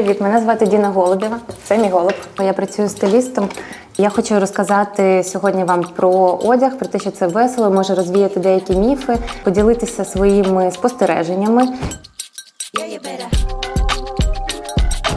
Привіт, мене звати Діна Голубєва. Це мій голуб. Я працюю стилістом. Я хочу розказати сьогодні вам про одяг, про те, що це весело, може розвіяти деякі міфи, поділитися своїми спостереженнями.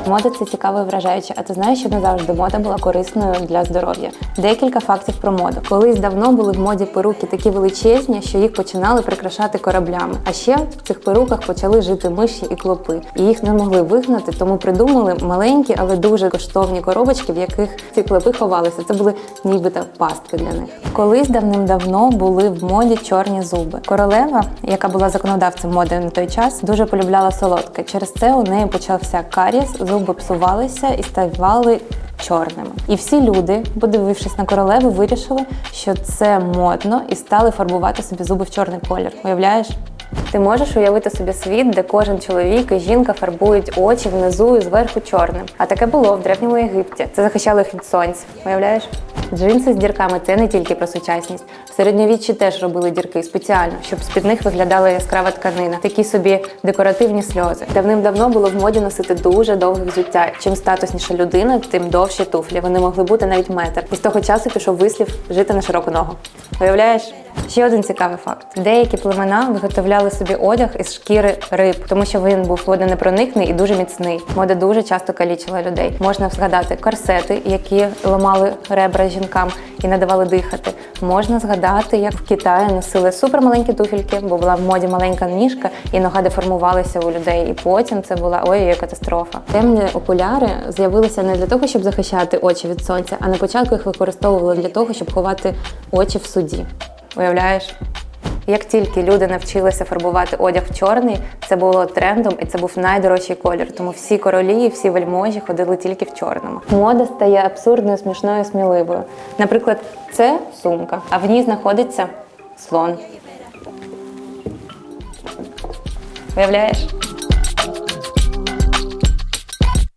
Мода це цікаво і вражаюче. А ти знаєш, що не завжди мода була корисною для здоров'я. Декілька фактів про моду. Колись давно були в моді перуки такі величезні, що їх починали прикрашати кораблями. А ще в цих перуках почали жити миші і клопи. І їх не могли вигнати, тому придумали маленькі, але дуже коштовні коробочки, в яких ці клопи ховалися. Це були нібито пастки для них. Колись давним-давно були в моді чорні зуби. Королева, яка була законодавцем моди на той час, дуже полюбляла солодке. Через це у неї почався каріс, зуби псувалися і ставали чорними. І всі люди, подивившись на королеву, вирішили, що це модно, і стали фарбувати собі зуби в чорний колір. Уявляєш? Ти можеш уявити собі світ, де кожен чоловік і жінка фарбують очі внизу і зверху чорним. А таке було в древньому Єгипті. Це захищало їх від сонця. Уявляєш? Джинси з дірками це не тільки про сучасність. В середньовіччі теж робили дірки спеціально, щоб з-під них виглядала яскрава тканина, такі собі декоративні сльози. Давним-давно було в моді носити дуже довге взуття. Чим статусніша людина, тим довші туфлі. Вони могли бути навіть метр. І з того часу пішов вислів жити на широку ногу. Уявляєш? Ще один цікавий факт: деякі племена виготовляли собі одяг із шкіри риб, тому що він був водонепроникний і дуже міцний. Мода дуже часто калічила людей. Можна згадати корсети, які ламали ребра жінкам і не давали дихати. Можна згадати, як в Китаї носили супермаленькі туфельки, бо була в моді маленька ніжка, і нога деформувалася у людей. І потім це була ой катастрофа. Темні окуляри з'явилися не для того, щоб захищати очі від сонця, а на початку їх використовували для того, щоб ховати очі в суді. Уявляєш? Як тільки люди навчилися фарбувати одяг в чорний, це було трендом і це був найдорожчий колір. Тому всі королі, і всі вельможі ходили тільки в чорному. Мода стає абсурдною, смішною, сміливою. Наприклад, це сумка, а в ній знаходиться слон. Уявляєш?